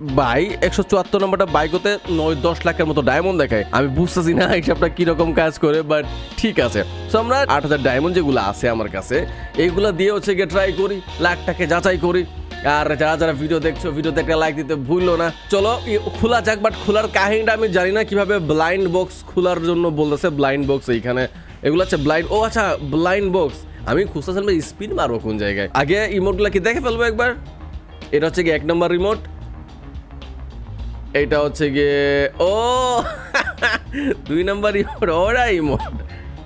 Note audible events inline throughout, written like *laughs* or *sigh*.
ভাই একশো চুয়াত্তর নম্বরটা বাইক হতে নয়, দশ লাখের মতো ডায়মন্ড দেখায়। আমি বুঝতেছি না হিসাবটা কীরকম কাজ করে বাট ঠিক আছে। সো আমরা আট হাজার ডায়মন্ড যেগুলো আছে আমার কাছে, এইগুলো দিয়ে হচ্ছে গিয়ে ট্রাই করি, লাখটাকে যাচাই করি। আর যারা যারা ভিডিও দেখছ ভিডিও দেখে লাইক দিতে ভুললো না। চলো খোলা যাক বাট খোলার কাহিনীটা আমি জানি না কীভাবে ব্লাইন্ড বক্স খোলার জন্য বলতেছে ব্লাইন্ড বক্স এইখানে। এগুলো হচ্ছে ব্লাইন্ড ও আচ্ছা ব্লাইন্ড বক্স আমি খুঁজতেছিলাম স্পিন মারবো কোন জায়গায়। আগে ইমোটগুলো কি দেখে ফেলব একবার? এটা হচ্ছে কি এক নম্বর রিমোট এটা হচ্ছে গিয়ে, ও, *laughs* দুই নাম্বার ইমোট, ওরা ইমোট।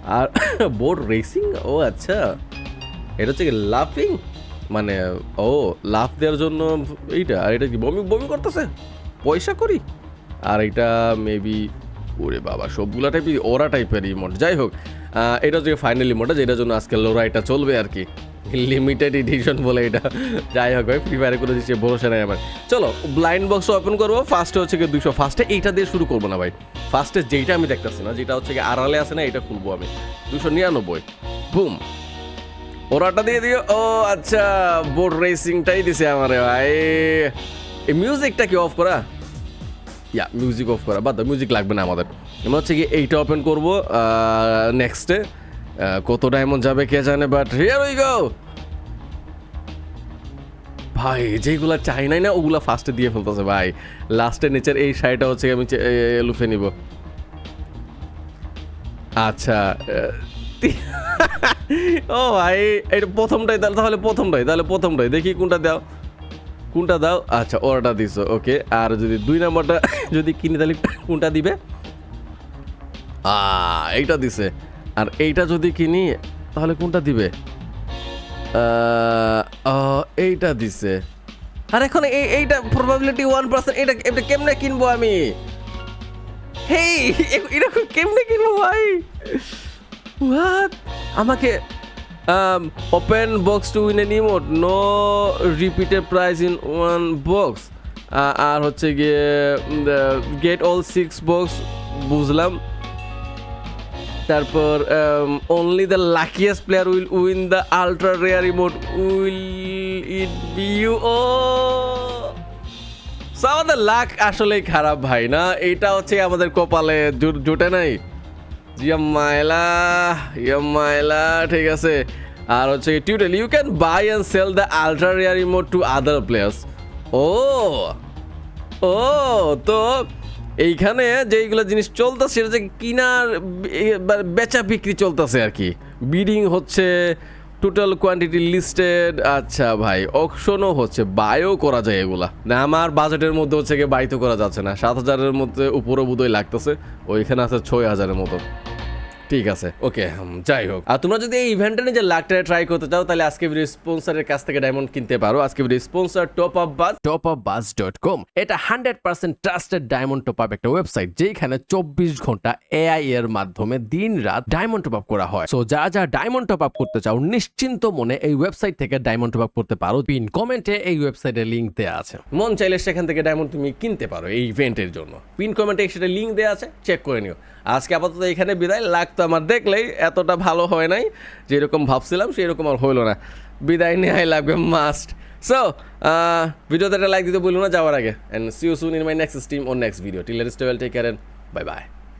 আর *laughs* বোর্ড রেসিং? ও আচ্ছা। এটা হচ্ছে কি লাফিং? মানে ও, লাফ দেওয়ার জন্য এইটা, আর এটা কি বমি বমি করতেছে? পয়সা করি? আর এটা মেবি ওরে বাবা, সবগুলা টাইপই ওরা টাইপের ইমোট। যাই হোক এটা হচ্ছে ফাইনাল ইমোটটা যেটার জন্য আজকে লোরা এটা চলবে আর কি। লিমিটেড এডিশন বলে এটা। যাই হোক ভাই ফ্রি ফায়ারে করে দিচ্ছে ভরসা নেই আমার চলো ব্লাইন্ড বক্স ওপেন করব। ফার্স্টে হচ্ছে কি দুশো ফার্স্টে এইটা দিয়ে শুরু করব না ভাই। ফার্স্টে যেইটা আমি দেখতেছি না, যেটা হচ্ছে কি আড়ালে আছে না, এটা খুলবো আমি। দুশো নিরানব্বই। বুম ওরাটা দিয়ে দিও। ও আচ্ছা বোর্ড রেসিংটাই দিছে আমারে ভাই। এই মিউজিকটা কি অফ করা? ইয়া মিউজিক অফ করা। বাদ মিউজিক লাগবে না আমাদের। এমন হচ্ছে কি এইটা ওপেন করব নেক্সটে কত ডায়মন্ড যাবে কে জানে বাট হিয়ার উই গো ভাই যেগুলা চাই নাই না, ওগুলা ফার্স্টে দিয়ে ফেলতেছে, ভাই। লাস্টের নিচের এই শাড়িটা হচ্ছে আমি লুফে নিব। আচ্ছা *laughs* ও ভাই, এটা প্রথমটাই, তাহলে তাহলে প্রথমটাই তাহলে প্রথমটাই। দেখি কোনটা দাও। কোনটা দাও? আচ্ছা ওটা দিছো ওকে আর যদি দুই নাম্বারটা *laughs* যদি কিনি, তাহলে কোনটা দিবে? আ এইটা দিছে। আর এইটা যদি কিনি, তাহলে কোনটা দিবে? এইটা দিছে। আর এখন এই, এইটা প্রবাবিলিটি ওয়ান পার্সেন্ট এটা এটা কেমনে কিনবো আমি? হেই, এরকম কেমনে কিনবো ভাই? আমাকে open box to win an emote no repeated prize in one box আর হচ্ছে গিয়ে গেট অল সিক্স বক্স বুঝলাম। তারপর only the luckiest player will win the ultra rare emote will it be you ও আমাদের লাক আসলেই খারাপ ভাই, না? এটা হচ্ছে আমাদের কপালে। জুটে নাই? ইয়ামাইলা ইয়ামাইলা ঠিক আছে। আর হচ্ছে টিউটেল you can buy and sell the ultra rare emote to other players ও ও, তো এইখানে যেইগুলো জিনিস চলতেছে সেটা যে কিনার বেচা বিক্রি চলতেছে আর কি। বিডিং হচ্ছে টোটাল কোয়ান্টিটি লিস্টেড আচ্ছা ভাই অকশনও হচ্ছে বাইও করা যায় এগুলা। না, আমার বাজেটের মধ্যে হচ্ছে গিয়ে বাই তো করা যাচ্ছে না। সাত হাজারের মধ্যে উপরে বোধহয় লাগতেছে, ওইখানে আছে ছয় হাজারের মতো। ঠিক আছে, ওকে যাই হোক। আর তোমরা যদি এই ইভেন্টে নিজের লাখটা ট্রাই করতে চাও, তাহলে আজকে ভিডিও স্পন্সরের কাছ থেকে ডায়মন্ড কিনতে পারো। আজকে video sponsor top up buzz top up buzz dot com এটা hundred percent trusted diamond top up একটা ওয়েবসাইট যেখানে চব্বিশ ঘণ্টা এআই এর মাধ্যমে দিন রাত ডায়মন্ড টপ আপ করা হয়। সো যা যা ডায়মন্ড টপ আপ করতে চাও, নিশ্চিন্ত মনে এই ওয়েবসাইট থেকে ডায়মন্ড টপ আপ করতে পারো। পিন কমেন্টে এই ওয়েবসাইটের লিঙ্ক দেওয়া আছে। মন চাইলে সেখান থেকে ডায়মন্ড তুমি কিনতে পারো এই ইভেন্টের জন্য। পিন কমেন্টে সেটা লিঙ্ক দেওয়া আছে চেক করে নিও। আজকে আপাতত এখানে বিদায় লাগ তো আমার দেখলেই এতটা ভালো হয় নাই, যেরকম ভাবছিলাম সেরকম আর হইল না। বিদায় নেওয়াই লাগবে মাস্ট সো ভিডিওতে একটা লাইক দিতে বলুন না, যাওয়ার আগে। And see you soon in my next stream O next video tiller stable take care bye by